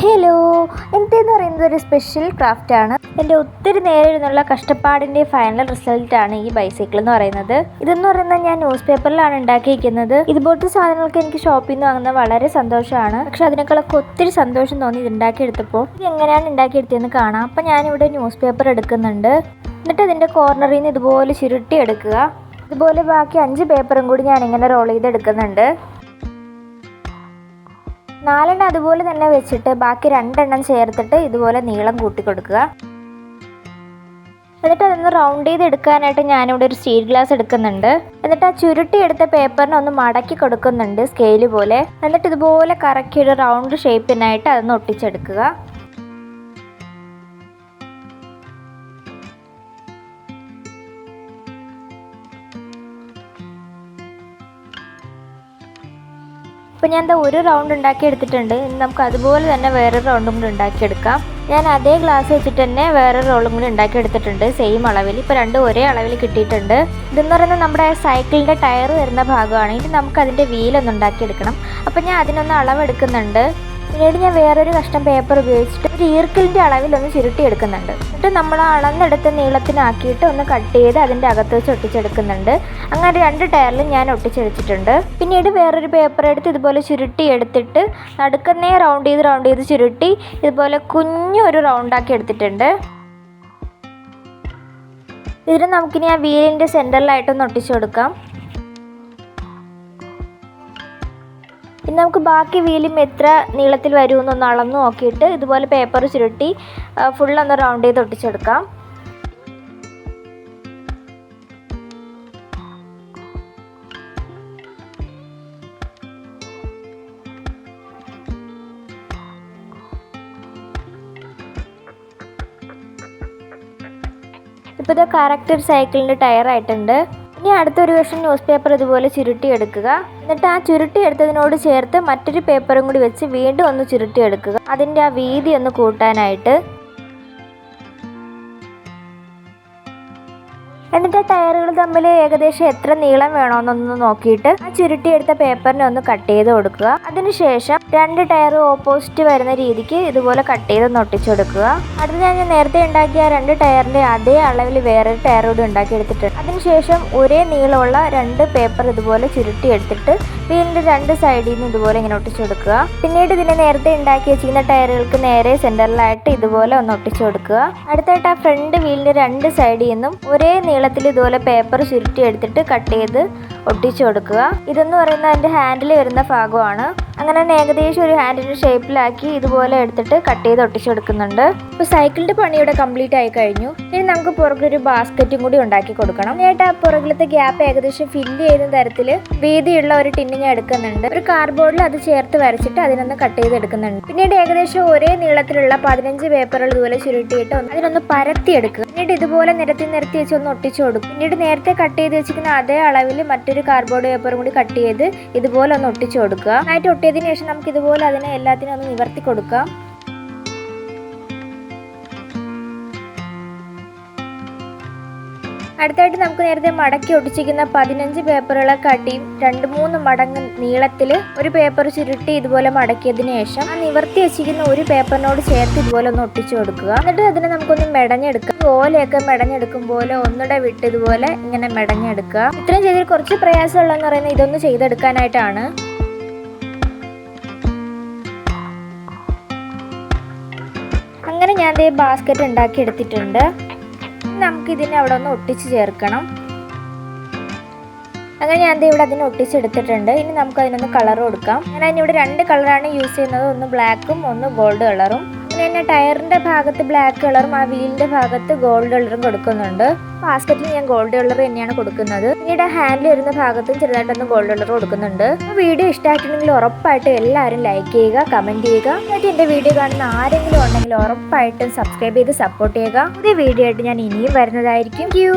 Hello എന്തെന്ന് പറയുന്നത് ഒരു സ്പെഷ്യൽ ക്രാഫ്റ്റാണ് എന്റെ ഒത്തിരി നേരം ഇരുന്നുള്ള കഷ്ടപ്പാടിന്റെ ഫൈനൽ റിസൾട്ടാണ് ഈ ബൈസൈക്കിൾ എന്ന് പറയുന്നത്. ഇതെന്ന് പറയുന്നത് ഞാൻ ന്യൂസ് പേപ്പറിലാണ് ഉണ്ടാക്കിയിരിക്കുന്നത്. ഇതുപോലത്തെ സാധനങ്ങൾക്ക് എനിക്ക് ഷോപ്പിൽ നിന്ന് വാങ്ങുന്നത് വളരെ സന്തോഷമാണ്. പക്ഷെ അതിനേക്കാളൊക്കെ ഒത്തിരി സന്തോഷം തോന്നി ഇത് ഉണ്ടാക്കിയെടുത്തപ്പോൾ. ഇത് എങ്ങനെയാണ് ഉണ്ടാക്കിയെടുത്തതെന്ന് കാണാം. അപ്പം ഞാനിവിടെ ന്യൂസ് പേപ്പർ എടുക്കുന്നുണ്ട്. എന്നിട്ട് അതിന്റെ കോർണറിൽ നിന്ന് ഇതുപോലെ ചുരുട്ടി എടുക്കുക ഇതുപോലെ ബാക്കി അഞ്ച് പേപ്പറും കൂടി ഞാൻ ഇങ്ങനെ റോൾ ചെയ്ത് എടുക്കുന്നുണ്ട് നാലെണ്ണം അതുപോലെ തന്നെ വെച്ചിട്ട് ബാക്കി രണ്ടെണ്ണം ചേർത്തിട്ട് ഇതുപോലെ നീളം കൂട്ടി കൊടുക്കുക. എന്നിട്ട് അതൊന്ന് റൗണ്ട് ചെയ്ത് എടുക്കാനായിട്ട് ഞാനിവിടെ ഒരു സ്റ്റീൽ ഗ്ലാസ് എടുക്കുന്നുണ്ട്. എന്നിട്ട് ആ ചുരുട്ടി എടുത്ത പേപ്പറിനെ ഒന്ന് മടക്കി കൊടുക്കുന്നുണ്ട് സ്കെയിൽ പോലെ. എന്നിട്ട് ഇതുപോലെ കറക്കി ഒരു റൗണ്ട് ഷേപ്പിനായിട്ട് അതൊന്ന് ഒട്ടിച്ചെടുക്കുക. ഇപ്പം ഞാൻ എന്താ ഒരു റൗണ്ട് ഉണ്ടാക്കി എടുത്തിട്ടുണ്ട്. ഇനി നമുക്ക് അതുപോലെ തന്നെ വേറൊരു റൗണ്ടും കൂടി ഉണ്ടാക്കിയെടുക്കാം. ഞാൻ അതേ ഗ്ലാസ് വെച്ചിട്ട് തന്നെ വേറൊരു റോളും കൂടി ഉണ്ടാക്കിയെടുത്തിട്ടുണ്ട് സെയിം അളവിൽ. ഇപ്പോൾ രണ്ടും ഒരേ അളവിൽ കിട്ടിയിട്ടുണ്ട്. ഇതെന്ന് പറയുന്നത് നമ്മുടെ സൈക്കിളിന്റെ ടയർ വരുന്ന ഭാഗമാണ്. ഇനി നമുക്ക് അതിന്റെ വീലൊന്ന് ഉണ്ടാക്കിയെടുക്കണം. അപ്പം ഞാൻ അതിനൊന്ന് അളവെടുക്കുന്നുണ്ട്. പിന്നീട് ഞാൻ വേറൊരു കഷ്ണം പേപ്പർ ഉപയോഗിച്ചിട്ട് ഒരു ഈർക്കിലിന്റെ അളവിൽ ഒന്ന് ചുരുട്ടി എടുക്കുന്നുണ്ട് എന്നിട്ട് നമ്മൾ ആ അളന്നെടുത്ത നീളത്തിനാക്കിയിട്ട് ഒന്ന് കട്ട് ചെയ്ത് അതിന്റെ അകത്ത് വെച്ച് ഒട്ടിച്ചെടുക്കുന്നുണ്ട്. അങ്ങനെ രണ്ട് ടയറിലും ഞാൻ ഒട്ടിച്ചെടുത്തിട്ടുണ്ട്. പിന്നീട് വേറൊരു പേപ്പർ എടുത്ത് ഇതുപോലെ ചുരുട്ടി എടുത്തിട്ട് നടുക്കുന്നേ റൗണ്ട് ചെയ്ത് റൗണ്ട് ചെയ്ത് ചുരുട്ടി ഇതുപോലെ കുഞ്ഞൊരു റൗണ്ടാക്കി എടുത്തിട്ടുണ്ട്. ഇതിന് നമുക്കിനി ആ വീലിന്റെ സെന്ററിലായിട്ടൊന്ന് ഒട്ടിച്ചു കൊടുക്കാം. ഇനി നമുക്ക് ബാക്കി വീലും എത്ര നീളത്തിൽ വരുമെന്നൊന്ന് അളന്ന് നോക്കിയിട്ട് ഇതുപോലെ പേപ്പർ ചുരുട്ടി ഫുള്ളൊന്ന് റൗണ്ട് ചെയ്ത് ഒട്ടിച്ചെടുക്കാം. ഇപ്പോൾ ഇത് കറക്റ്റ് ഒരു സൈക്കിളിന്റെ ടയർ ആയിട്ടുണ്ട്. ഇനി അടുത്തൊരു വർഷം ന്യൂസ് പേപ്പർ ഇതുപോലെ ചുരുട്ടി എടുക്കുക എന്നിട്ട് ആ ചുരുട്ടി എടുത്തതിനോട് ചേർത്ത് മറ്റൊരു പേപ്പറും കൂടി വെച്ച് വീണ്ടും ഒന്ന് ചുരുട്ടിയെടുക്കുക. അതിന്റെ ആ വീതി ഒന്ന് കൂട്ടാനായിട്ട്. എന്നിട്ട് ടയറുകൾ തമ്മിൽ ഏകദേശം എത്ര നീളം വേണമെന്നൊന്ന് നോക്കിയിട്ട് ആ ചുരുട്ടിയെടുത്ത പേപ്പറിനെ ഒന്ന് കട്ട് ചെയ്ത് കൊടുക്കുക. അതിനുശേഷം രണ്ട് ടയർ ഓപ്പോസിറ്റ് വരുന്ന രീതിക്ക് ഇതുപോലെ കട്ട് ചെയ്ത് നൊട്ടിച്ചു കൊടുക്കുക. അടുത്ത ഞാൻ നേരത്തെ ഉണ്ടാക്കിയ രണ്ട് ടയറിന്റെ അതേ അളവിൽ വേറൊരു ടയർ കൂടി ഉണ്ടാക്കി എടുത്തിട്ടുണ്ട് അതിനുശേഷം ഒരേ നീളമുള്ള രണ്ട് പേപ്പർ ഇതുപോലെ ചുരുട്ടി എടുത്തിട്ട് വീലിന്റെ രണ്ട് സൈഡിൽ നിന്ന് ഇതുപോലെ ഇങ്ങനെ ഒട്ടിച്ചു കൊടുക്കുക. പിന്നീട് ഇതിനെ നേരത്തെ ഉണ്ടാക്കി വെച്ചിരുന്ന ടയറുകൾക്ക് നേരെ സെന്ററിലായിട്ട് ഇതുപോലെ ഒന്ന് ഒട്ടിച്ചു കൊടുക്കുക. അടുത്തായിട്ട് ആ ഫ്രണ്ട് വീലിന്റെ രണ്ട് സൈഡിൽ നിന്നും ഒരേ നീളത്തിൽ ഇതുപോലെ പേപ്പർ ചുരുട്ടി എടുത്തിട്ട് കട്ട് ചെയ്ത് ഒട്ടിച്ചു കൊടുക്കുക. ഇതെന്ന് പറയുന്നത് അതിന്റെ ഹാൻഡിൽ വരുന്ന ഭാഗമാണ്. അങ്ങനെ തന്നെ ഏകദേശം ഒരു ഹാൻഡിന്റെ ഷേപ്പിലാക്കി ഇതുപോലെ എടുത്തിട്ട് കട്ട് ചെയ്ത് ഒട്ടിച്ചു കൊടുക്കുന്നുണ്ട്. ഇപ്പോൾ സൈക്കിളിന്റെ പണി കംപ്ലീറ്റ് ആയി കഴിഞ്ഞു. ഇനി നമുക്ക് പുറകൊരു ബാസ്ക്കറ്റും കൂടി ഉണ്ടാക്കി കൊടുക്കണം. എന്നിട്ട് ആ പുറകിലത്തെ ഗ്യാപ്പ് ഏകദേശം ഫില്ല് ചെയ്യുന്ന തരത്തിൽ വീതിയുള്ള ഒരു ടിന്ന് ഞാൻ എടുക്കുന്നുണ്ട്. ഒരു കാർഡ്ബോർഡിൽ അത് ചേർത്ത് വരച്ചിട്ട് അതിനൊന്ന് കട്ട് ചെയ്ത് എടുക്കുന്നുണ്ട്. പിന്നീട് ഏകദേശം ഒരേ നീളത്തിലുള്ള പതിനഞ്ച് പേപ്പറുകൾ ഇതുപോലെ ചുരുട്ടിയിട്ട് അതിനൊന്ന് പരത്തി എടുക്കുക. പിന്നീട് ഇതുപോലെ നിരത്തി നിരത്തി വെച്ച് ഒന്ന് ഒട്ടിച്ചു കൊടുക്കും പിന്നീട് നേരത്തെ കട്ട് ചെയ്ത് വെച്ചിരിക്കുന്ന അതേ അളവിൽ മറ്റൊരു കാർഡ്ബോർഡ് പേപ്പറും കൂടി കട്ട് ചെയ്ത് ഇതുപോലെ ഒന്ന് ഒട്ടിച്ചു കൊടുക്കുക. നന്നായിട്ട് ഒട്ടിയതിനു ശേഷം നമുക്ക് ഇതുപോലെ അതിനെ എല്ലാത്തിനും ഒന്ന് നിവർത്തി കൊടുക്കാം. അടുത്തായിട്ട് നമുക്ക് നേരത്തെ മടക്കി ഒട്ടിച്ചിരിക്കുന്ന പതിനഞ്ച് പേപ്പറുകളെ കാട്ടിയും രണ്ട് മൂന്ന് മടങ്ങ് നീളത്തിൽ ഒരു പേപ്പർ ചുരുട്ടി ഇതുപോലെ മടക്കിയതിന് ശേഷം ആ നിവർത്തി വെച്ചിരിക്കുന്ന ഒരു പേപ്പറിനോട് ചേർത്ത് ഇതുപോലെ ഒന്ന് ഒട്ടിച്ചു കൊടുക്കുക. എന്നിട്ട് അതിനെ നമുക്കൊന്ന് മെടഞ്ഞെടുക്കാം. ഓലയൊക്കെ മെടഞ്ഞെടുക്കും പോലെ വിട്ട് ഇതുപോലെ ഇങ്ങനെ മെടഞ്ഞെടുക്കുക. ഇത്രയും ചെയ്തിൽ കുറച്ച് പ്രയാസമുള്ളതെന്ന് പറയുന്നത് ഇതൊന്ന് ചെയ്തെടുക്കാനായിട്ടാണ്. അങ്ങനെ ഞാൻ ബാസ്ക്കറ്റ് ഉണ്ടാക്കി എടുത്തിട്ടുണ്ട് നമുക്ക് ഇതിനെ അവിടെ ഒന്ന് ഒട്ടിച്ച് ചേർക്കണം. അങ്ങനെ ഞാൻ ഇവിടെ അതിനെ ഒട്ടിച്ചെടുത്തിട്ടുണ്ട്. ഇനി നമുക്ക് അതിനൊന്ന് കളർ കൊടുക്കാം. ഞാൻ അതിനിവിടെ രണ്ട് കളറാണ് യൂസ് ചെയ്യുന്നത്. ഒന്ന് ബ്ലാക്കും ഒന്ന് ഗോൾഡ് കളറും. പിന്നെ തന്നെ ടയറിന്റെ ഭാഗത്ത് ബ്ലാക്ക് കളറും ആ വീലിന്റെ ഭാഗത്ത് ഗോൾഡ് കളറും കൊടുക്കുന്നുണ്ട്. ബാസ്ക്കറ്റിൽ ഞാൻ ഗോൾഡ് കളർ തന്നെയാണ് കൊടുക്കുന്നത്. പിന്നീട് ഹാൻഡിൽ വരുന്ന ഭാഗത്തും ചെറുതായിട്ടൊന്ന് ഗോൾഡ് കളർ കൊടുക്കുന്നുണ്ട്. വീഡിയോ ഇഷ്ടമായിട്ടുണ്ടെങ്കിൽ ഉറപ്പായിട്ടും എല്ലാവരും ലൈക്ക് ചെയ്യുക കമന്റ് ചെയ്യുക. എന്നിട്ട് എന്റെ വീഡിയോ കാണുന്ന ആരെങ്കിലും ഉണ്ടെങ്കിൽ ഉറപ്പായിട്ടും സബ്സ്ക്രൈബ് ചെയ്ത് സപ്പോർട്ട് ചെയ്യുക. പുതിയ വീഡിയോ ആയിട്ട് ഞാൻ ഇനിയും വരുന്നതായിരിക്കും. യു